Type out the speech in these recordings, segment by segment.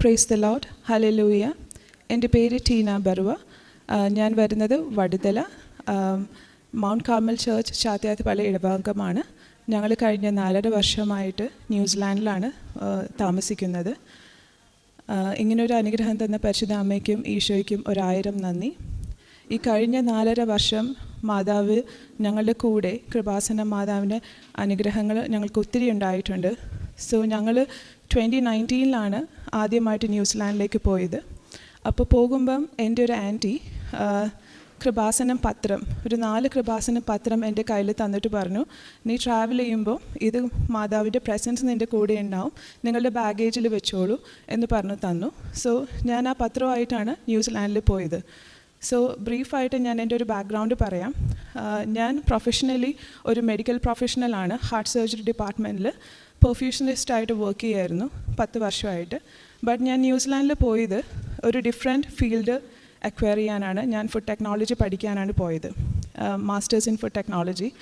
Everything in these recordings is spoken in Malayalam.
പ്രൈസ് ദ ലോഡ് ഹലലൂയ എന്റെ പേര് ടീന ബറുവ. ഞാൻ വരുന്നത് വടുതല. മൗണ്ട് കാർമൽ ചർച്ച് ചാത്തിയാത്തുപള്ളി ഇടഭാഗമാണ് ഞങ്ങൾ കഴിഞ്ഞ നാലര വർഷമായിട്ട് ന്യൂസിലാൻഡിലാണ് താമസിക്കുന്നത്. ഇങ്ങനൊരു അനുഗ്രഹം തന്ന പരിശുദ്ധ അമ്മയ്ക്കും ഈശോയ്ക്കും ഒരായിരം നന്ദി. ഈ കഴിഞ്ഞ നാലര വർഷം മാതാവ് ഞങ്ങളുടെ കൂടെ കൃപാസന മാതാവിന്റെ അനുഗ്രഹങ്ങൾ ഞങ്ങൾക്ക് ഒത്തിരി ഉണ്ടായിട്ടുണ്ട്. സോ ഞങ്ങൾ ട്വന്റി നയന്റീനിലാണ് ആദ്യമായിട്ട് ന്യൂസിലാൻഡിലേക്ക് പോയത്. അപ്പോൾ പോകുമ്പം എന്റെ ഒരു ആന്റി കൃപാസനം പത്രം ഒരു നാല് കൃപാസനം പത്രം എന്റെ കയ്യിൽ തന്നിട്ട് പറഞ്ഞു നീ ട്രാവൽ ചെയ്യുമ്പോൾ ഇത് മാതാവിന്റെ പ്രസൻസ് നിന്റെ കൂടെ ഉണ്ടാവും നിങ്ങളുടെ ബാഗേജിൽ വെച്ചോളൂ എന്ന് പറഞ്ഞു തന്നു. സോ ഞാൻ ആ പത്രമായിട്ടാണ് ന്യൂസിലാൻഡിൽ പോയത്. സോ ബ്രീഫായിട്ട് ഞാൻ എന്റെ ഒരു ബാക്ക്ഗ്രൗണ്ട് പറയാം. ഞാൻ പ്രൊഫഷണലി ഒരു മെഡിക്കൽ പ്രൊഫഷണലാണ് ഹാർട്ട് സർജറി ഡിപ്പാർട്ട്മെന്റിൽ പെർഫ്യൂഷനിസ്റ്റായിട്ട് വർക്ക് ചെയ്യായിരുന്നു പത്ത് വർഷമായിട്ട്. ബട്ട് ഞാൻ ന്യൂസിലാൻഡിൽ പോയത് ഒരു ഡിഫറെന്റ് ഫീൽഡ് അക്വയർ ചെയ്യാനാണ്. ഞാൻ ഫുഡ് ടെക്നോളജി പഠിക്കാനാണ് പോയത്. Masters in food technology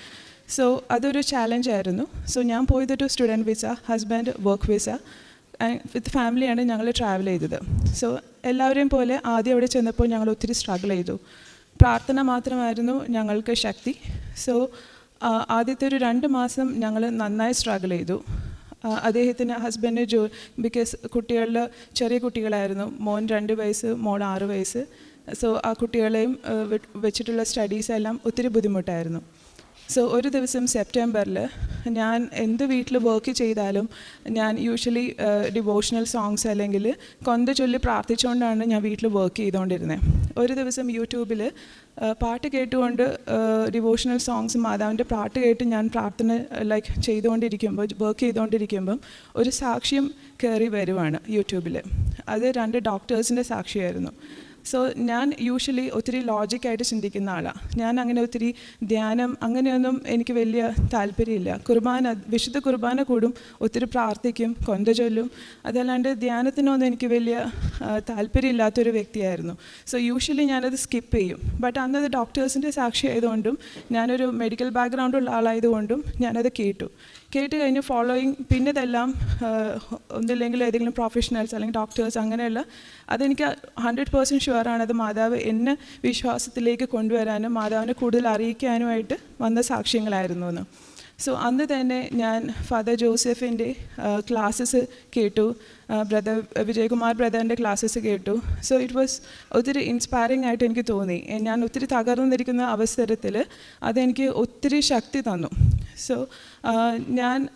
so അതൊരു ചാലഞ്ച് ആയിരുന്നു. സോ ഞാൻ പോയതൊരു student visa husband work visa with ഫാമിലിയാണ് ഞങ്ങൾ ട്രാവൽ ചെയ്തത്. സോ എല്ലാവരെയും പോലെ ആദ്യം അവിടെ ചെന്നപ്പോൾ ഞങ്ങൾ ഒത്തിരി സ്ട്രഗിൾ ചെയ്തു. പ്രാർത്ഥന മാത്രമായിരുന്നു ഞങ്ങൾക്ക് ശക്തി. സോ ആദ്യത്തെ ഒരു രണ്ട് മാസം ഞങ്ങൾ നന്നായി സ്ട്രഗിൾ ചെയ്തു. അദ്ദേഹത്തിന് ഹസ്ബൻഡ് ജോ ബിക്കോസ് കുട്ടികളിൽ ചെറിയ കുട്ടികളായിരുന്നു. മോൻ രണ്ട് വയസ്സ് മോൾ ആറ് വയസ്സ്. സോ ആ കുട്ടികളെയും വെച്ചിട്ടുള്ള സ്റ്റഡീസ് എല്ലാം ഒത്തിരി ബുദ്ധിമുട്ടായിരുന്നു. സോ ഒരു ദിവസം സെപ്റ്റംബറിൽ ഞാൻ എന്ത് വീട്ടിൽ വർക്ക് ചെയ്താലും ഞാൻ യൂഷ്വലി ഡിവോഷണൽ സോങ്സ് അല്ലെങ്കിൽ കൊന്ത ചൊല്ലി പ്രാർത്ഥിച്ചുകൊണ്ടാണ് ഞാൻ വീട്ടിൽ വർക്ക് ചെയ്തുകൊണ്ടിരുന്നത് ഒരു ദിവസം യൂട്യൂബിൽ പാട്ട് കേട്ടുകൊണ്ട് ഡിവോഷണൽ സോങ്സ് മാതാവിന്റെ പാട്ട് കേട്ട് ഞാൻ പ്രാർത്ഥന ലൈക്ക് ചെയ്തുകൊണ്ടിരിക്കുമ്പോൾ വർക്ക് ചെയ്തുകൊണ്ടിരിക്കുമ്പം ഒരു സാക്ഷ്യം കയറി വരുവാണ് യൂട്യൂബിൽ അത് രണ്ട് ഡോക്ടേഴ്സിന്റെ സാക്ഷിയായിരുന്നു. സോ ഞാൻ യൂഷ്വലി ഒത്തിരി ലോജിക്കായിട്ട് ചിന്തിക്കുന്ന ആളാണ് ഞാൻ അങ്ങനെ ഒത്തിരി ധ്യാനം അങ്ങനെയൊന്നും എനിക്ക് വലിയ താല്പര്യമില്ല. കുർബാന വിശുദ്ധ കുർബാന കൂടും ഒത്തിരി പ്രാർത്ഥിക്കും കൊന്ത ചൊല്ലും. അതല്ലാണ്ട് ധ്യാനത്തിനൊന്നും എനിക്ക് വലിയ താല്പര്യമില്ലാത്തൊരു വ്യക്തിയായിരുന്നു. സോ യൂഷ്വലി ഞാനത് സ്കിപ്പ് ചെയ്യും. ബട്ട് അന്നത് ഡോക്ടേഴ്സിന്റെ സാക്ഷി ആയതുകൊണ്ടും ഞാനൊരു മെഡിക്കൽ ബാക്ക്ഗ്രൗണ്ടുള്ള ആളായതുകൊണ്ടും ഞാനത് കേട്ടു. കേട്ട് കഴിഞ്ഞ് ഫോളോയിങ് പിന്നെ ഇതെല്ലാം ഒന്നില്ലെങ്കിൽ ഏതെങ്കിലും പ്രൊഫഷണൽസ് അല്ലെങ്കിൽ ഡോക്ടേഴ്സ് അങ്ങനെയുള്ള അതെനിക്ക് ഹൺഡ്രഡ് പേഴ്സന്റ് ഷുവറാണ് അത് മാതാവ് എന്നെ വിശ്വാസത്തിലേക്ക് കൊണ്ടുവരാനും മാതാവിനെ കൂടുതൽ അറിയിക്കാനുമായിട്ട് വന്ന സാക്ഷ്യങ്ങളായിരുന്നു എന്ന്. സോ അന്ന് തന്നെ ഞാൻ ഫാദർ ജോസഫിന്റെ ക്ലാസ്സസ് കേട്ടു. ബ്രദർ വിജയകുമാർ ബ്രദറിന്റെ ക്ലാസ്സസ് കേട്ടു. സോ ഇറ്റ് വാസ് ഒത്തിരി ഇൻസ്പയറിംഗ് ആയിട്ട് എനിക്ക് തോന്നി. ഞാൻ ഒത്തിരി തകർന്നിരിക്കുന്ന അവസരത്തിൽ അതെനിക്ക് ഒത്തിരി ശക്തി തന്നു. സോ ഞാൻ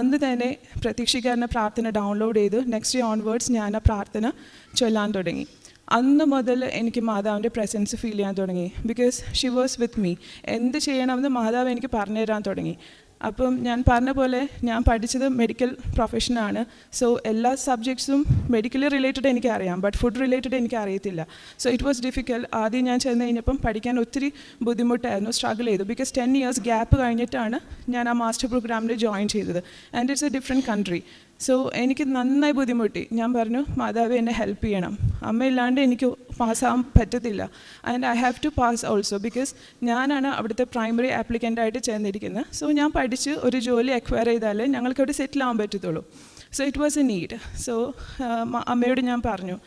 അന്ന് തന്നെ പ്രതീക്ഷിക്കാരന്റെ പ്രാർത്ഥന ഡൗൺലോഡ് ചെയ്തു. നെക്സ്റ്റ് ഡേ ഓൺവേർഡ്സ് ഞാൻ ആ പ്രാർത്ഥന ചൊല്ലാൻ തുടങ്ങി. അന്ന് മുതൽ എനിക്ക് മാതാവിന്റെ പ്രസൻസ് ഫീൽ ചെയ്യാൻ തുടങ്ങി. Because she was with me എന്ത് ചെയ്യണമെന്ന് മാതാവ് എനിക്ക് പറഞ്ഞു തരാൻ തുടങ്ങി. അപ്പം ഞാൻ പറഞ്ഞ പോലെ ഞാൻ പഠിച്ചത് മെഡിക്കൽ പ്രൊഫഷനാണ് സോ എല്ലാ സബ്ജക്ട്സും മെഡിക്കലി റിലേറ്റഡ് എനിക്കറിയാം ബട്ട് ഫുഡ് റിലേറ്റഡ് എനിക്ക് അറിയത്തില്ല. സോ ഇറ്റ് വാസ് ഡിഫിക്കൽട്ട് ആദ്യം ഞാൻ ചെന്ന് കഴിഞ്ഞപ്പം പഠിക്കാൻ ഒത്തിരി ബുദ്ധിമുട്ടായിരുന്നു. സ്ട്രഗിൾ ചെയ്തു. ബിക്കോസ് ടെൻ ഇയേഴ്സ് ഗ്യാപ്പ് കഴിഞ്ഞിട്ടാണ് ഞാൻ ആ മാസ്റ്റർ പ്രോഗ്രാമിൽ ജോയിൻ ചെയ്തത്. And it's a different country so എനിക്ക് നന്നായി ബുദ്ധിമുട്ടി. ഞാൻ പറഞ്ഞു മാതാവ് എന്നെ ഹെൽപ്പ് ചെയ്യണം. അമ്മയില്ലാണ്ട് എനിക്ക് പാസ്സാകാൻ പറ്റത്തില്ല. And I have to pass also because ഞാനാണ് അവിടുത്തെ പ്രൈമറി ആപ്ലിക്കന്റായിട്ട് ചേർന്നിരിക്കുന്നത്. സോ ഞാൻ പഠിച്ച് ഒരു ജോലി അക്വയർ ചെയ്താലേ ഞങ്ങൾക്ക് അവിടെ സെറ്റിൽ ആവാൻ പറ്റത്തുള്ളൂ. So it was a need so അമ്മയോട് ഞാൻ പറഞ്ഞു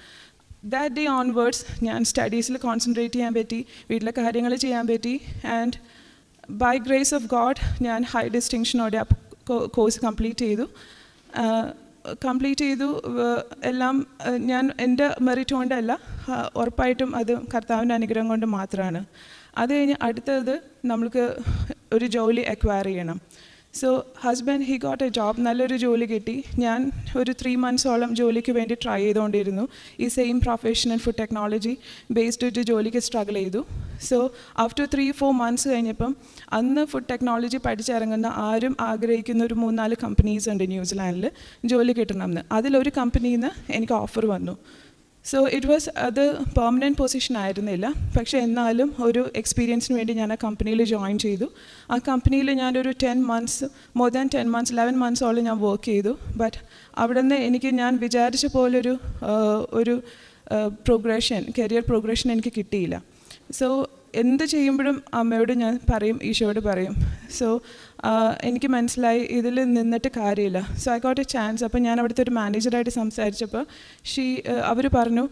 ദാറ്റ് ഡേ ഓൺവേർഡ്സ് ഞാൻ സ്റ്റഡീസിൽ കോൺസെൻട്രേറ്റ് ചെയ്യാൻ പറ്റി വീട്ടിലെ കാര്യങ്ങൾ ചെയ്യാൻ പറ്റി. And by grace of God ഞാൻ ഹൈ ഡിസ്റ്റിങ്ഷനോടെ കോഴ്സ് കംപ്ലീറ്റ് ചെയ്തു. കംപ്ലീറ്റ് ചെയ്തു. എല്ലാം ഞാൻ എന്റെ മെറിറ്റ് കൊണ്ടല്ല ഉറപ്പായിട്ടും അത് കർത്താവിന്റെ അനുഗ്രഹം കൊണ്ട് മാത്രമാണ് അത് കഴിഞ്ഞ് അടുത്തത് നമ്മൾക്ക് ഒരു ജോലി അക്വയർ ചെയ്യണം. So husband he got a job നല്ലൊരു ജോലി കിട്ടി. ഞാൻ ഒരു ത്രീ മന്ത്സോളം ജോലിക്ക് വേണ്ടി ട്രൈ ചെയ്തുകൊണ്ടിരുന്നു ഈ same professional food technology based ഒരു ജോലിക്ക് സ്ട്രഗിൾ ചെയ്തു. So after three four months കഴിഞ്ഞപ്പം അന്ന് ഫുഡ് ടെക്നോളജി പഠിച്ചിറങ്ങുന്ന ആരും ആഗ്രഹിക്കുന്ന ഒരു മൂന്നാൽ കമ്പനീസ് ഉണ്ട് ന്യൂസിലാൻഡിൽ ജോലി കിട്ടണമെന്ന് അതിലൊരു കമ്പനിയിൽ നിന്ന് എനിക്ക് ഓഫർ വന്നു. സോ ഇറ്റ് വാസ് അത് പെർമനന്റ് പൊസിഷൻ ആയിരുന്നില്ല. പക്ഷേ എന്നാലും ഒരു എക്സ്പീരിയൻസിന് വേണ്ടി ഞാൻ ആ കമ്പനിയിൽ ജോയിൻ ചെയ്തു. ആ കമ്പനിയിൽ ഞാനൊരു ten months more than ten months eleven മന്ത്സോളം ഞാൻ വർക്ക് ചെയ്തു. ബട്ട് അവിടെ നിന്ന് എനിക്ക് ഞാൻ വിചാരിച്ച പോലൊരു ഒരു പ്രോഗ്രഷൻ കരിയർ പ്രോഗ്രഷൻ എനിക്ക് കിട്ടിയില്ല. സോ എന്ത് ചെയ്യുമ്പോഴും അമ്മയോട് ഞാൻ പറയും ഈശോയോട് പറയും. സോ എനിക്ക് മനസ്സിലായി ഇതിൽ നിന്നിട്ട് കാര്യമില്ല. So I got a chance അപ്പോൾ ഞാൻ അവിടുത്തെ ഒരു മാനേജറായിട്ട് സംസാരിച്ചപ്പോൾ ഷീ അവർ പറഞ്ഞു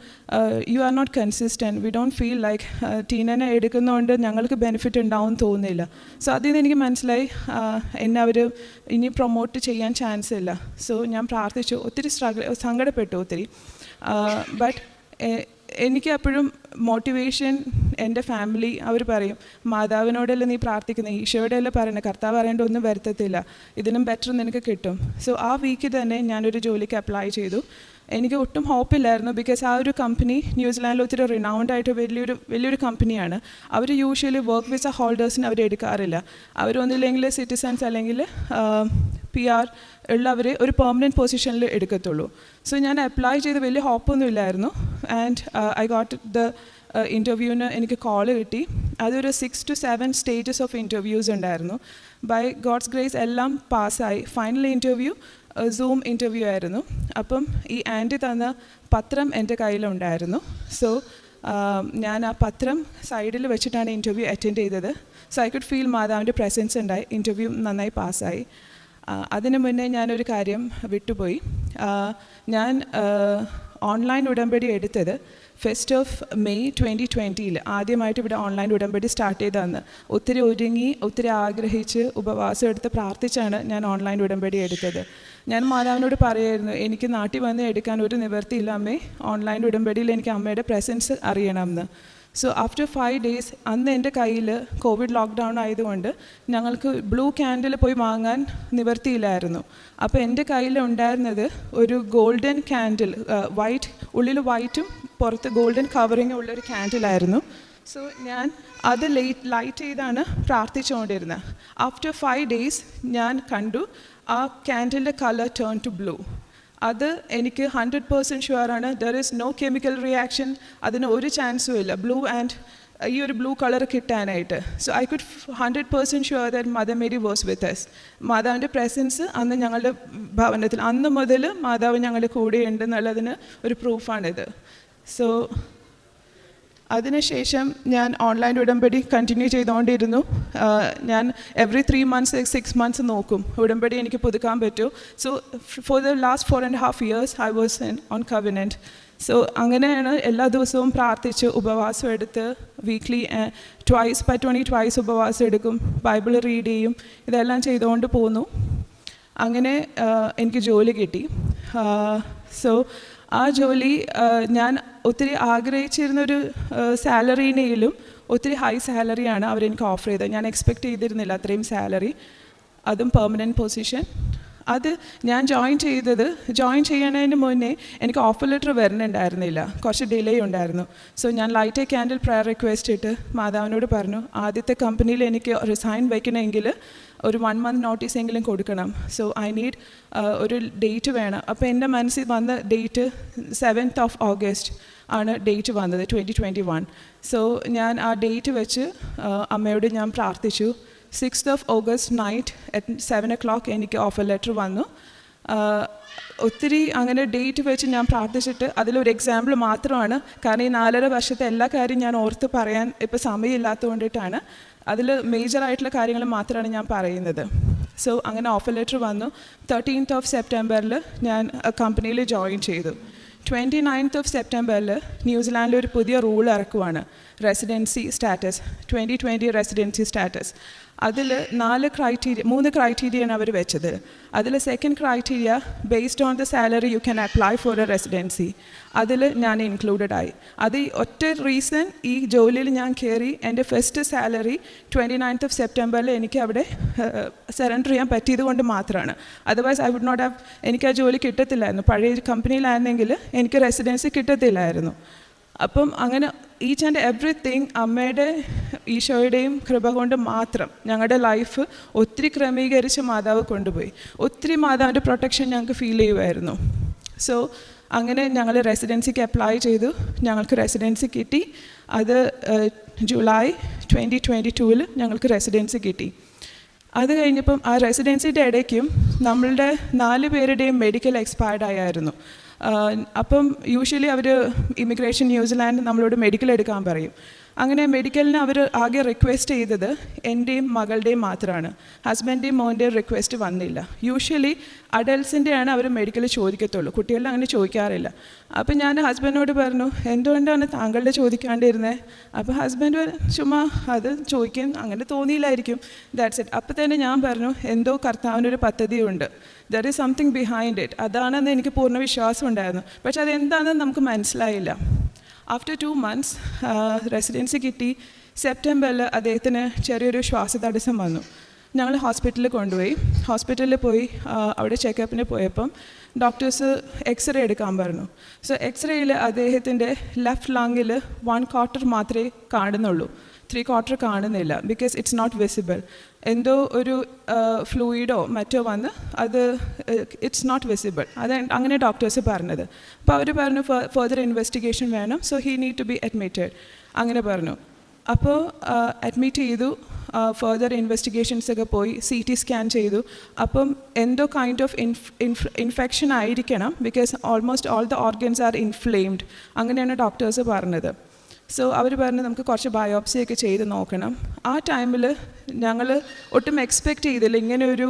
you are not consistent we don't feel like ടീനനെ എടുക്കുന്നതുകൊണ്ട് ഞങ്ങൾക്ക് ബെനിഫിറ്റ് ഉണ്ടാവും തോന്നുന്നില്ല. സോ അതിൽ നിന്ന് എനിക്ക് മനസ്സിലായി എന്നെ അവർ ഇനി പ്രൊമോട്ട് ചെയ്യാൻ ചാൻസ് ഇല്ല. സോ ഞാൻ പ്രാർത്ഥിച്ചു. ഒത്തിരി സ്ട്രഗിൾ സങ്കടപ്പെട്ടു ഒത്തിരി. ബട്ട് എനിക്ക് അപ്പോഴും മോട്ടിവേഷൻ എന്റെ ഫാമിലി അവർ പറയും മാതാവിനോടല്ല നീ പ്രാർത്ഥിക്കുന്നത് ഈശോയോടല്ല പറയുന്നത് കർത്താവ് പറയേണ്ട ഒന്നും വരുത്തത്തില്ല. ഇതിനും ബെറ്റർ നിനക്ക് കിട്ടും. സോ ആ വീക്കിൽ തന്നെ ഞാനൊരു ജോലിക്ക് അപ്ലൈ ചെയ്തു. എനിക്ക് ഒട്ടും ഹോപ്പില്ലായിരുന്നു ബിക്കോസ് ആ ഒരു കമ്പനി ന്യൂസിലാൻഡിൽ ഒത്തിരി റിനൗണ്ട് ആയിട്ട് വലിയൊരു വലിയൊരു കമ്പനിയാണ് അവർ യൂഷ്വലി വർക്ക് വിസ ഹോൾഡേഴ്സിന് അവർ എടുക്കാറില്ല. അവർ അവരൊന്നില്ലെങ്കിൽ സിറ്റിസൻസ് അല്ലെങ്കിൽ പി ആർ ഉള്ളവരെ ഒരു പെർമനന്റ് പൊസിഷനിൽ എടുക്കത്തുള്ളൂ. സോ ഞാൻ അപ്ലൈ ചെയ്ത് വലിയ ഹോപ്പൊന്നും ഇല്ലായിരുന്നു ആൻഡ് ഐ ഗോട്ട് ദ ഇന്റർവ്യൂവിന് എനിക്ക് കോൾ കിട്ടി. അതൊരു six to seven stages of interviews ഉണ്ടായിരുന്നു. ബൈ ഗോഡ്സ് ഗ്രേസ് എല്ലാം പാസ്സായി ഫൈനൽ ഇന്റർവ്യൂ സൂം ഇന്റർവ്യൂ ആയിരുന്നു. അപ്പം ഈ ആന്റി തന്ന പത്രം എന്റെ കയ്യിലുണ്ടായിരുന്നു. സോ ഞാൻ ആ പത്രം സൈഡിൽ വെച്ചിട്ടാണ് ഇന്റർവ്യൂ അറ്റൻഡ് ചെയ്തത്. സോ ഐ കുഡ് ഫീൽ മാതാവിന്റെ പ്രസൻസ് ഉണ്ടായി. ഇന്റർവ്യൂ നന്നായി പാസ്സായി. അതിനു മുന്നേ ഞാനൊരു കാര്യം വിട്ടുപോയി. ഞാൻ ഓൺലൈൻ ഉടമ്പടി എടുത്തത് ഫസ്റ്റ് ഓഫ് മെയ് ട്വന്റി ട്വന്റിയിൽ ആദ്യമായിട്ട് ഇവിടെ ഓൺലൈൻ ഉടമ്പടി സ്റ്റാർട്ട് ചെയ്തതെന്ന്. ഒത്തിരി ഒരുങ്ങി ഒത്തിരി ആഗ്രഹിച്ച് ഉപവാസം എടുത്ത് പ്രാർത്ഥിച്ചാണ് ഞാൻ ഓൺലൈൻ ഉടമ്പടി എടുത്തത്. ഞാൻ മാതാവിനോട് പറയായിരുന്നു എനിക്ക് നാട്ടിൽ വന്ന് എടുക്കാൻ ഒരു നിവൃത്തിയില്ല അമ്മേ. ഓൺലൈൻ ഉടമ്പടിയിൽ എനിക്ക് അമ്മയുടെ പ്രസൻസ് അറിയണമെന്ന് സോ ആഫ്റ്റർ ഫൈവ് ഡേയ്സ് അന്ന് എന്റെ കയ്യിൽ കോവിഡ് ലോക്ക്ഡൗൺ ആയതുകൊണ്ട് ഞങ്ങൾക്ക് ബ്ലൂ ക്യാൻഡിൽ പോയി വാങ്ങാൻ നിവർത്തിയില്ലായിരുന്നു. അപ്പോൾ എന്റെ കയ്യിൽ ഉണ്ടായിരുന്നത് ഒരു ഗോൾഡൻ ക്യാൻഡിൽ വൈറ്റ് ഉള്ളിൽ വൈറ്റും പുറത്ത് ഗോൾഡൻ കവറിങ് ഉള്ളൊരു ക്യാൻഡിലായിരുന്നു സോ ഞാൻ അത് ലൈറ്റ് ലൈറ്റ് ചെയ്താണ് പ്രാർത്ഥിച്ചുകൊണ്ടിരുന്നത്. ആഫ്റ്റർ ഫൈവ് ഡേയ്സ് ഞാൻ കണ്ടു ആ ക്യാൻഡിലിന്റെ കളർ ടേൺ ടു ബ്ലൂ അത് എനിക്ക് hundred percent ഷുവറാണ് there is no chemical reaction അതിന് ഒരു ചാൻസും ഇല്ല. ബ്ലൂ ആൻഡ് ഈ ഒരു ബ്ലൂ കളർ കിട്ടാനായിട്ട്. So I could hundred percent sure that Mother Mary was with us മാതാവിന്റെ പ്രസൻസ് അന്ന് ഞങ്ങളുടെ ഭവനത്തിൽ. അന്ന് മുതൽ മാതാവ് ഞങ്ങളുടെ കൂടെയുണ്ട് എന്നുള്ളതിന് ഒരു പ്രൂഫാണിത് സോ അതിനുശേഷം ഞാൻ ഓൺലൈൻ ഉടമ്പടി കണ്ടിന്യൂ ചെയ്തുകൊണ്ടിരുന്നു. ഞാൻ every three months six months നോക്കും. ഉടമ്പടി എനിക്ക് പുതുക്കാൻ പറ്റൂ. So for the last four and half years I was in on covenant so അങ്ങനെയാണ് എല്ലാ ദിവസവും പ്രാർത്ഥിച്ച് ഉപവാസം എടുത്ത് വീക്ക്ലി ട്വൈസ് പറ്റുവാണെങ്കിൽ ട്വൈസ് ഉപവാസം എടുക്കും. ബൈബിൾ റീഡ് ചെയ്യും. ഇതെല്ലാം ചെയ്തുകൊണ്ട് പോന്നു. അങ്ങനെ എനിക്ക് ജോലി കിട്ടി. സോ ആ ജോലി ഞാൻ ഒത്തിരി ആഗ്രഹിച്ചിരുന്നൊരു സാലറീനേലും ഒത്തിരി ഹൈ സാലറിയാണ് അവരെനിക്ക് ഓഫർ ചെയ്തത്. ഞാൻ എക്സ്പെക്റ്റ് ചെയ്തിരുന്നില്ല അത്രയും സാലറി. അതും പെർമനന്റ് പൊസിഷൻ. അത് ഞാൻ ജോയിൻ ചെയ്തത് ജോയിൻ ചെയ്യണതിന് മുന്നേ എനിക്ക് ഓഫർ ലെറ്റർ വരുന്നുണ്ടായിരുന്നില്ല കുറച്ച് ഡിലേ ഉണ്ടായിരുന്നു. സോ ഞാൻ light a candle prayer request ഇട്ട് മാതാവിനോട് പറഞ്ഞു ആദ്യത്തെ കമ്പനിയിൽ എനിക്ക് റിസൈൻ വയ്ക്കണമെങ്കിൽ ഒരു വൺ മന്ത് നോട്ടീസ് എങ്കിലും കൊടുക്കണം. സോ ഐ നീഡ് ഒരു ഡേറ്റ് വേണം. അപ്പോൾ എന്റെ മനസ്സിൽ വന്ന ഡേറ്റ് സെവൻത്ത് ഓഫ് ഓഗസ്റ്റ് ആണ് ഡേറ്റ് വന്നത് ട്വന്റി ട്വന്റി വൺ സോ ഞാൻ ആ ഡേറ്റ് വെച്ച് അമ്മയോട് ഞാൻ പ്രാർത്ഥിച്ചു. Sixth of August night at seven o'clock എനിക്ക് ഓഫർ ലെറ്റർ വന്നു. ഒത്തിരി അങ്ങനെ ഡേറ്റ് വെച്ച് ഞാൻ പ്രാർത്ഥിച്ചിട്ട് അതിലൊരു എക്സാമ്പിൾ മാത്രമാണ്. കാരണം ഈ നാലര വർഷത്തെ എല്ലാ കാര്യം ഞാൻ ഓർത്ത് പറയാൻ ഇപ്പോൾ സമയമില്ലാത്തത് കൊണ്ടിട്ടാണ്. അതിൽ മേജറായിട്ടുള്ള കാര്യങ്ങൾ മാത്രമാണ് ഞാൻ പറയുന്നത്. സോ അങ്ങനെ ഓഫർ ലെറ്റർ വന്നു. തേർട്ടീൻത്ത് ഓഫ് സെപ്റ്റംബറിൽ ഞാൻ കമ്പനിയിൽ ജോയിൻ ചെയ്തു. ട്വന്റി നയൻത്ത് ഓഫ് സെപ്റ്റംബറിൽ ന്യൂസിലാൻഡിൽ ഒരു പുതിയ rule ഇറക്കുവാണ്. Residency status. Twenty twenty residency status. അതിൽ നാല് ക്രൈറ്റീരിയ മൂന്ന് ക്രൈറ്റീരിയയാണ് അവർ വെച്ചത്. അതിൽ second criteria based on the salary you can apply for a residency അതിൽ ഞാൻ ഇൻക്ലൂഡഡ് ആയി. അത് ഒറ്റ റീസൺ ഈ ജോലിയിൽ ഞാൻ കയറി എന്റെ first salary twenty ninth of സെപ്റ്റംബറിൽ എനിക്ക് അവിടെ സറണ്ടർ ചെയ്യാൻ പറ്റിയത് കൊണ്ട് മാത്രമാണ് otherwise I would not have എനിക്ക് ആ ജോലി കിട്ടത്തില്ലായിരുന്നു. പഴയ കമ്പനിയിലായിരുന്നെങ്കിൽ എനിക്ക് റെസിഡൻസി കിട്ടത്തില്ലായിരുന്നു. അപ്പം അങ്ങനെ ഈച്ച് ആൻഡ് എവറിത്തിങ് അമ്മയുടെ ഈശോയുടെയും കൃപ കൊണ്ട് മാത്രം ഞങ്ങളുടെ ലൈഫ് ഒത്തിരി ക്രമീകരിച്ച് മാതാവ് കൊണ്ടുപോയി. ഒത്തിരി മാതാവിന്റെ പ്രൊട്ടക്ഷൻ ഞങ്ങൾക്ക് ഫീൽ ചെയ്യുമായിരുന്നു. സോ അങ്ങനെ ഞങ്ങൾ റെസിഡൻസിക്ക് അപ്ലൈ ചെയ്തു. ഞങ്ങൾക്ക് റെസിഡൻസി കിട്ടി. അത് ജൂലൈ ട്വന്റി ട്വന്റി ടൂവിൽ ഞങ്ങൾക്ക് റെസിഡൻസി കിട്ടി. അത് കഴിഞ്ഞപ്പം ആ റെസിഡൻസിയുടെ ഇടയ്ക്കും നമ്മളുടെ നാല് പേരുടെയും മെഡിക്കൽ എക്സ്പയർഡ് ആയായിരുന്നു. അപ്പം യൂഷ്വലി അവർ ഇമിഗ്രേഷൻ ന്യൂസിലാൻഡ് നമ്മളോട് മെഡിക്കൽ എടുക്കാൻ പറയും. അങ്ങനെ മെഡിക്കലിന് അവർ ആകെ റിക്വസ്റ്റ് ചെയ്തത് എന്റെയും മകളുടെയും മാത്രമാണ് ഹസ്ബൻഡേയും മോന്റെയും റിക്വസ്റ്റ് വന്നില്ല. യൂഷ്വലി അഡൽസിന്റെയാണ് അവർ മെഡിക്കൽ ചോദിക്കത്തുള്ളൂ. കുട്ടികളിൽ അങ്ങനെ ചോദിക്കാറില്ല. അപ്പോൾ ഞാൻ ഹസ്ബൻഡിനോട് പറഞ്ഞു എന്തുകൊണ്ടാണ് താങ്കളുടെ ചോദിക്കാണ്ടിരുന്നത് അപ്പോൾ ഹസ്ബൻഡ് ചുമ്മാ അത് ചോദിക്കും അങ്ങനെ തോന്നിയില്ലായിരിക്കും. ദാറ്റ്സ് ഇറ്റ് അപ്പോൾ തന്നെ ഞാൻ പറഞ്ഞു എന്തോ കർത്താവിനൊരു പദ്ധതിയുണ്ട്. There is something behind it അതാണെന്ന് എനിക്ക് പൂർണ വിശ്വാസം ഉണ്ടായിരുന്നു. പക്ഷെ അതെന്താണെന്ന് നമുക്ക് മനസ്സിലായില്ല. ആഫ്റ്റർ ടു മന്ത്സ് റെസിഡൻസി കിട്ടി. സെപ്റ്റംബറിൽ അദ്ദേഹത്തിന് ചെറിയൊരു ശ്വാസതടസ്സം വന്നു. ഞങ്ങൾ ഹോസ്പിറ്റലിൽ കൊണ്ടുപോയി. ഹോസ്പിറ്റലിൽ പോയി അവിടെ ചെക്കപ്പിന് പോയപ്പം ഡോക്ടേഴ്സ് എക്സ്റേ എടുക്കാൻ പറഞ്ഞു. സോ എക്സ്റേയിൽ അദ്ദേഹത്തിന്റെ ലെഫ്റ്റ് ലങ്ങിൽ വൺ ക്വാർട്ടർ മാത്രമേ കാണുന്നുള്ളൂ. ത്രീ ക്വാർട്ടർ കാണുന്നില്ല. ബിക്കോസ് ഇറ്റ്സ് നോട്ട് വിസിബിൾ എന്തോ ഒരു ഫ്ലൂയിഡോ മറ്റോ വന്ന് അത് ഇറ്റ്സ് നോട്ട് വിസിബിൾ അത് അങ്ങനെ ഡോക്ടേഴ്സ് പറഞ്ഞത്. അപ്പോൾ അവർ പറഞ്ഞു ഫർദർ ഇൻവെസ്റ്റിഗേഷൻ വേണം. So he need to be admitted അങ്ങനെ പറഞ്ഞു. അപ്പോൾ അഡ്മിറ്റ് ചെയ്തു. ഫർദർ ഇൻവെസ്റ്റിഗേഷൻസ് ഒക്കെ പോയി സി ടി സ്കാൻ ചെയ്തു. അപ്പം എന്തോ കൈൻഡ് ഓഫ് ഇൻഫ് ഇൻഫെക്ഷൻ ആയിരിക്കണം. Because almost all the organs are inflamed അങ്ങനെയാണ് ഡോക്ടേഴ്സ് പറഞ്ഞത്. സോ അവർ പറഞ്ഞ് നമുക്ക് കുറച്ച് ബയോപ്സിയൊക്കെ ചെയ്ത് നോക്കണം. ആ ടൈമിൽ ഞങ്ങൾ ഒട്ടും എക്സ്പെക്റ്റ് ചെയ്തില്ല. ഇങ്ങനെ ഒരു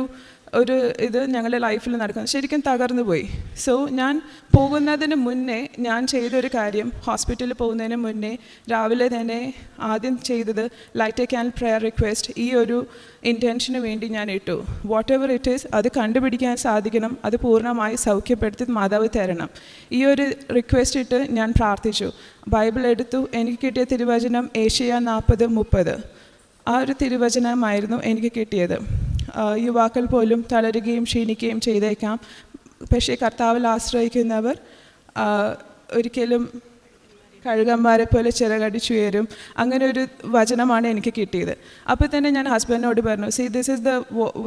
ഒരു ഇത് ഞങ്ങളുടെ ലൈഫിൽ നടക്കുന്നത് ശരിക്കും തകർന്നു പോയി. സോ ഞാൻ പോകുന്നതിന് മുന്നേ ഞാൻ ചെയ്തൊരു കാര്യം ഹോസ്പിറ്റലിൽ പോകുന്നതിന് മുന്നേ രാവിലെ തന്നെ ആദ്യം ചെയ്തത് light a candle prayer request ഈ ഒരു ഇന്റൻഷന് വേണ്ടി ഞാൻ ഇട്ടു. വാട്ട് എവർ ഇറ്റ് ഈസ് അത് കണ്ടുപിടിക്കാൻ സാധിക്കണം. അത് പൂർണമായി സൗഖ്യപ്പെടുത്തി മാതാവ് തരണം. ഈ ഒരു റിക്വസ്റ്റ് ഇട്ട് ഞാൻ പ്രാർത്ഥിച്ചു. ബൈബിൾ എടുത്തു. എനിക്ക് കിട്ടിയ തിരുവചനം ഏഷ്യ നാൽപ്പത് മുപ്പത്. ആ ഒരു തിരുവചനമായിരുന്നു എനിക്ക് കിട്ടിയത്. യുവാക്കൾ പോലും തളരുകയും ക്ഷീണിക്കുകയും ചെയ്തേക്കാം. പക്ഷേ കർത്താവിൽ ആശ്രയിക്കുന്നവർ ഒരിക്കലും കഴുകന്മാരെ പോലെ ചിറകടിച്ചുയരും. അങ്ങനെ ഒരു വചനമാണ് എനിക്ക് കിട്ടിയത്. അപ്പോൾ തന്നെ ഞാൻ ഹസ്ബൻഡിനോട് പറഞ്ഞു see this is the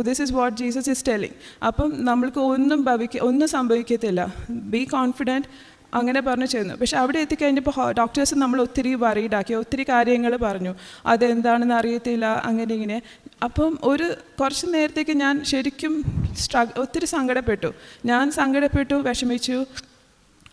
this is what Jesus is telling അപ്പം നമ്മൾക്ക് ഒന്നും ഭവിക്ക ഒന്നും സംഭവിക്കത്തില്ല. ബി കോൺഫിഡന്റ് അങ്ങനെ പറഞ്ഞു ചെയ്യുന്നു പക്ഷെ അവിടെ എത്തിക്കഴിഞ്ഞപ്പോൾ ഡോക്ടേഴ്സ് നമ്മൾ ഒത്തിരി വറീഡാക്കി ഒത്തിരി കാര്യങ്ങൾ പറഞ്ഞു. അതെന്താണെന്ന് അറിയത്തില്ല അങ്ങനെ ഇങ്ങനെ. അപ്പം ഒരു കുറച്ച് നേരത്തേക്ക് ഞാൻ ശരിക്കും സ്ട്രഗ് ഒത്തിരി സങ്കടപ്പെട്ടു. ഞാൻ സങ്കടപ്പെട്ടു വിഷമിച്ചു.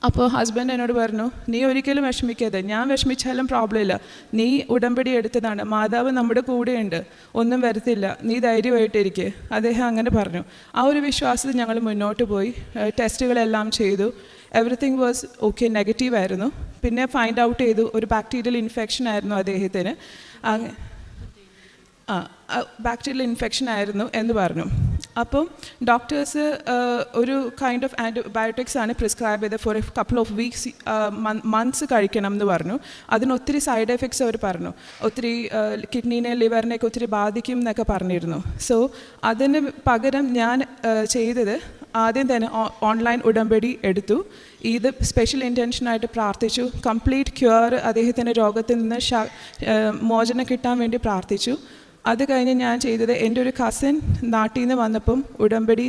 അപ്പോൾ ഹസ്ബൻഡ് എന്നോട് പറഞ്ഞു നീ ഒരിക്കലും വിഷമിക്കരുത് ഞാൻ വിഷമിച്ചാലും പ്രോബ്ലം ഇല്ല. നീ ഉടമ്പടി എടുത്തതാണ് മാതാവ് നമ്മുടെ കൂടെയുണ്ട്. ഒന്നും വരത്തില്ല നീ ധൈര്യമായിട്ടിരിക്കുക അദ്ദേഹം അങ്ങനെ പറഞ്ഞു. ആ ഒരു വിശ്വാസത്തിൽ ഞങ്ങൾ മുന്നോട്ട് പോയി. ടെസ്റ്റുകളെല്ലാം ചെയ്തു. എവറിത്തിങ് വാസ് ഓക്കെ നെഗറ്റീവ് ആയിരുന്നു. പിന്നെ ഫൈൻഡ് ഔട്ട് ചെയ്തു ഒരു ബാക്ടീരിയൽ ഇൻഫെക്ഷൻ ആയിരുന്നു അദ്ദേഹത്തിന്. ആ ബാക്ടീരിയൽ ഇൻഫെക്ഷൻ ആയിരുന്നു എന്ന് പറഞ്ഞു. അപ്പം ഡോക്ടേഴ്സ് ഒരു കൈൻഡ് ഓഫ് ആന്റിബയോട്ടിക്സ് ആണ് പ്രിസ്ക്രൈബ് ചെയ്ത് for a couple of weeks months കഴിക്കണം എന്ന് പറഞ്ഞു. അതിന് ഒത്തിരി സൈഡ് എഫക്ട്സ് അവർ പറഞ്ഞു. ഒത്തിരി കിഡ്നീനെ ലിവറിനെയൊക്കെ ഒത്തിരി ബാധിക്കും എന്നൊക്കെ പറഞ്ഞിരുന്നു. സോ അതിന് പകരം ഞാൻ ചെയ്തത് ആദ്യം തന്നെ ഓൺലൈൻ ഉടമ്പടി എടുത്തു. ഇത് സ്പെഷ്യൽ ഇന്റൻഷനായിട്ട് പ്രാർത്ഥിച്ചു. കംപ്ലീറ്റ് ക്യൂർ അദ്ദേഹത്തിന്റെ രോഗത്തിൽ നിന്ന് മോചനം കിട്ടാൻ വേണ്ടി പ്രാർത്ഥിച്ചു. അത് കഴിഞ്ഞ് ഞാൻ ചെയ്തത് എന്റെ ഒരു കസിൻ നാട്ടിൽ നിന്ന് വന്നപ്പം ഉടമ്പടി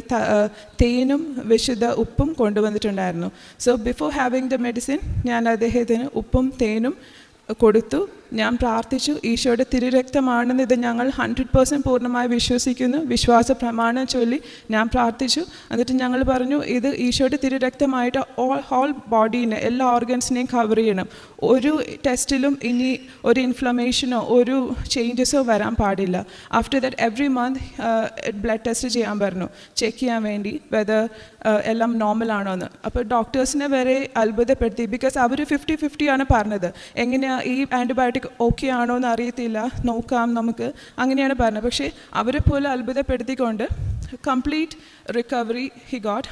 തേനും വിശുദ്ധ ഉപ്പും കൊണ്ടുവന്നിട്ടുണ്ടായിരുന്നു. So before having the medicine ഞാൻ അദ്ദേഹത്തിന് ഉപ്പും തേനും കൊടുത്തു. ഞാൻ പ്രാർത്ഥിച്ചു. ഈശോയുടെ തിരുരക്തമാണെന്ന് ഇത് ഞങ്ങൾ ഹൺഡ്രഡ് പേഴ്സന്റ് പൂർണമായി വിശ്വസിക്കുന്നു. വിശ്വാസ പ്രമാണം ചൊല്ലി ഞാൻ പ്രാർത്ഥിച്ചു. എന്നിട്ട് ഞങ്ങൾ പറഞ്ഞു ഇത് ഈശോയുടെ തിരുരക്തമായിട്ട് ഓൾ ഹോൾ ബോഡീനെ എല്ലാ ഓർഗൻസിനെയും കവർ ചെയ്യണം. ഒരു ടെസ്റ്റിലും ഇനി ഒരു ഇൻഫ്ലമേഷനോ ഒരു ചേഞ്ചസോ വരാൻ പാടില്ല. After that every month blood test ചെയ്യാൻ പറഞ്ഞു. ചെക്ക് ചെയ്യാൻ വേണ്ടി വെദർ എല്ലാം നോർമൽ ആണോ എന്ന് അപ്പോൾ ഡോക്ടേഴ്സിനെ വരെ അത്ഭുതപ്പെടുത്തി. ബിക്കോസ് അവർ ഫിഫ്റ്റി ഫിഫ്റ്റി ആണ് പറഞ്ഞത്. എങ്ങനെയാണ് ഈ ആന്റിബയോട്ടിക് ഓക്കെ ആണോ എന്ന് അറിയത്തില്ല. നോക്കാം നമുക്ക്. അങ്ങനെയാണ് പറഞ്ഞത്. പക്ഷേ അവരെ പോലെ അത്ഭുതപ്പെടുത്തിക്കൊണ്ട് കംപ്ലീറ്റ് റിക്കവറി ഹി ഗോട്ട്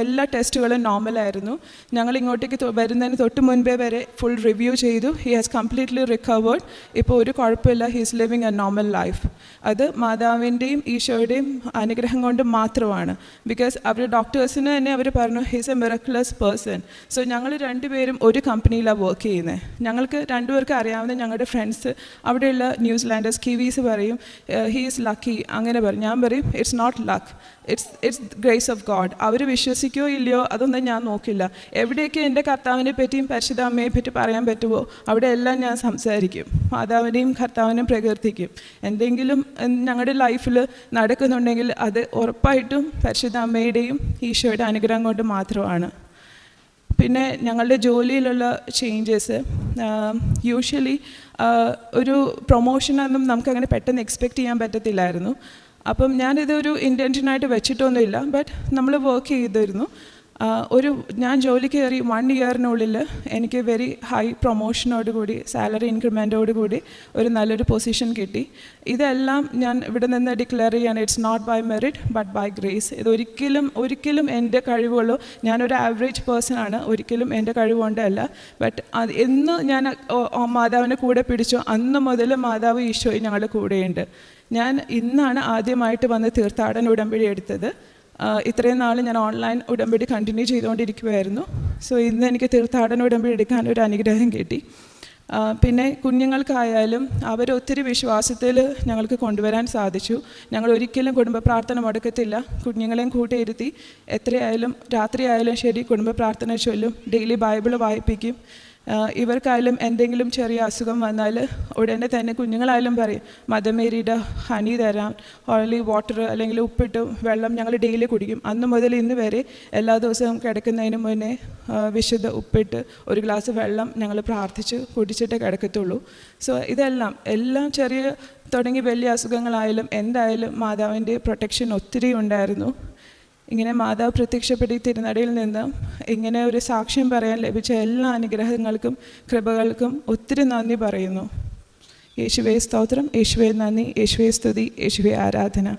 എല്ലാ ടെസ്റ്റുകളും നോർമലായിരുന്നു ഞങ്ങൾ ഇങ്ങോട്ടേക്ക് വരുന്നതിന് തൊട്ട് മുൻപേ വരെ ഫുൾ റിവ്യൂ ചെയ്തു. ഹി ഹാസ് കംപ്ലീറ്റ്ലി റിക്കവേർഡ് ഇപ്പോൾ ഒരു കുഴപ്പമില്ല. He is living a normal life അത് മാതാവിന്റെയും ഈശോയുടെയും അനുഗ്രഹം കൊണ്ട് മാത്രമാണ്. ബിക്കോസ് അവർ ഡോക്ടേഴ്സിന് തന്നെ അവർ പറഞ്ഞു he's a miraculous person so ഞങ്ങൾ രണ്ടുപേരും ഒരു കമ്പനിയിലാണ് വർക്ക് ചെയ്യുന്നത് ഞങ്ങൾക്ക് രണ്ടുപേർക്ക് അറിയാവുന്ന ഞങ്ങളുടെ ഫ്രണ്ട്സ് അവിടെയുള്ള ന്യൂസിലാൻഡേഴ്സ് കിവീസ് പറയും ഹീ ഈസ് ലക്കി അങ്ങനെ പറയും. ഞാൻ പറയും it's not luck it's it's grace of God അവർ വിശ്വസിക്കുകയോ ഇല്ലയോ അതൊന്നും ഞാൻ നോക്കില്ല. എവിടെയൊക്കെ എന്റെ കർത്താവിനെ പറ്റിയും പരിശുദ്ധ അമ്മയെ പറ്റി പറയാൻ പറ്റുമോ അവിടെ എല്ലാം ഞാൻ സംസാരിക്കും. മാതാവിനെയും കർത്താവിനെയും പ്രകീർത്തിക്കും. എന്തെങ്കിലും ഞങ്ങളുടെ ലൈഫിൽ നടക്കുന്നുണ്ടെങ്കിൽ അത് ഉറപ്പായിട്ടും പരിശുദ്ധ അമ്മയുടെയും ഈശോയുടെ അനുഗ്രഹം കൊണ്ട് മാത്രമാണ്. പിന്നെ ഞങ്ങളുടെ ജോലിയിലുള്ള ചേഞ്ചസ് യൂഷ്വലി ഒരു പ്രൊമോഷനൊന്നും നമുക്കങ്ങനെ പെട്ടെന്ന് എക്സ്പെക്റ്റ് ചെയ്യാൻ പറ്റത്തില്ലായിരുന്നു. അപ്പം ഞാനിതൊരു ഇന്റൻഷനായിട്ട് വെച്ചിട്ടൊന്നുമില്ല ബട്ട് നമ്മൾ വർക്ക് ചെയ്തിരുന്നു. ഒരു ഞാൻ ജോലി കയറി വൺ ഇയറിനുള്ളിൽ എനിക്ക് വെരി ഹൈ പ്രൊമോഷനോട് കൂടി സാലറി ഇൻക്രിമെന്റോട് കൂടി ഒരു നല്ലൊരു പൊസിഷൻ കിട്ടി. ഇതെല്ലാം ഞാൻ ഇവിടെ നിന്ന് ഡിക്ലെയർ ചെയ്യാൻ it's not by merit but by grace ഇതൊരിക്കലും ഒരിക്കലും എന്റെ കഴിവുള്ളൂ ഞാനൊരു ആവറേജ് പേഴ്സൺ ആണ് ഒരിക്കലും എന്റെ കഴിവുകൊണ്ടല്ല. ബട്ട് അത് എന്ന് ഞാൻ മാതാവിനെ കൂടെ പിടിച്ചു അന്ന് മുതൽ മാതാവ് ഈശോയും ഞങ്ങളുടെ കൂടെയുണ്ട്. ഞാൻ ഇന്നാണ് ആദ്യമായിട്ട് വന്ന് തീർത്ഥാടന ഉടമ്പടി എടുത്തത്. ഇത്രയും നാൾ ഞാൻ ഓൺലൈൻ ഉടമ്പടി കണ്ടിന്യൂ ചെയ്തുകൊണ്ടിരിക്കുമായിരുന്നു സോ ഇന്ന് എനിക്ക് തീർത്ഥാടന ഉടമ്പടി എടുക്കാൻ ഒരു അനുഗ്രഹം കിട്ടി. പിന്നെ കുഞ്ഞുങ്ങൾക്കായാലും അവരൊത്തിരി വിശ്വാസത്തിൽ ഞങ്ങൾക്ക് കൊണ്ടുവരാൻ സാധിച്ചു. ഞങ്ങൾ ഒരിക്കലും കുടുംബ പ്രാർത്ഥന മുടക്കത്തില്ല. കുഞ്ഞുങ്ങളെയും കൂട്ടിയിരുത്തി എത്രയായാലും രാത്രിയായാലും ശരി കുടുംബ പ്രാർത്ഥന ചൊല്ലും. Daily Bible വായിപ്പിക്കും. ഇവർക്കായാലും എന്തെങ്കിലും ചെറിയ അസുഖം വന്നാൽ ഉടനെ തന്നെ കുഞ്ഞുങ്ങളായാലും പറയും മദമേരിയുടെ ഹണി തരാം ഓയിലി വാട്ടർ അല്ലെങ്കിൽ ഉപ്പിട്ട് വെള്ളം ഞങ്ങൾ ഡെയിലി കുടിക്കും. അന്ന് മുതൽ ഇന്ന് വരെ എല്ലാ ദിവസവും കിടക്കുന്നതിന് മുന്നേ വിശുദ്ധ ഉപ്പിട്ട് ഒരു ഗ്ലാസ് വെള്ളം ഞങ്ങൾ പ്രാർത്ഥിച്ച് കുടിച്ചിട്ടേ കിടക്കത്തുള്ളൂ. സോ ഇതെല്ലാം എല്ലാം ചെറിയ തുടങ്ങി വലിയ അസുഖങ്ങളായാലും എന്തായാലും മാതാവിന്റെ പ്രൊട്ടക്ഷൻ ഒത്തിരി ഉണ്ടായിരുന്നു. ഇങ്ങനെ മാതാവ് പ്രത്യക്ഷപ്പെട്ട് ഈ തിരുനടയിൽ നിന്ന് ഇങ്ങനെ ഒരു സാക്ഷ്യം പറയാൻ ലഭിച്ച എല്ലാ അനുഗ്രഹങ്ങൾക്കും കൃപകൾക്കും ഒത്തിരി നന്ദി പറയുന്നു. യേശുവേ സ്തോത്രം യേശുവേ നന്ദി യേശുവേ സ്തുതി യേശുവേ ആരാധന.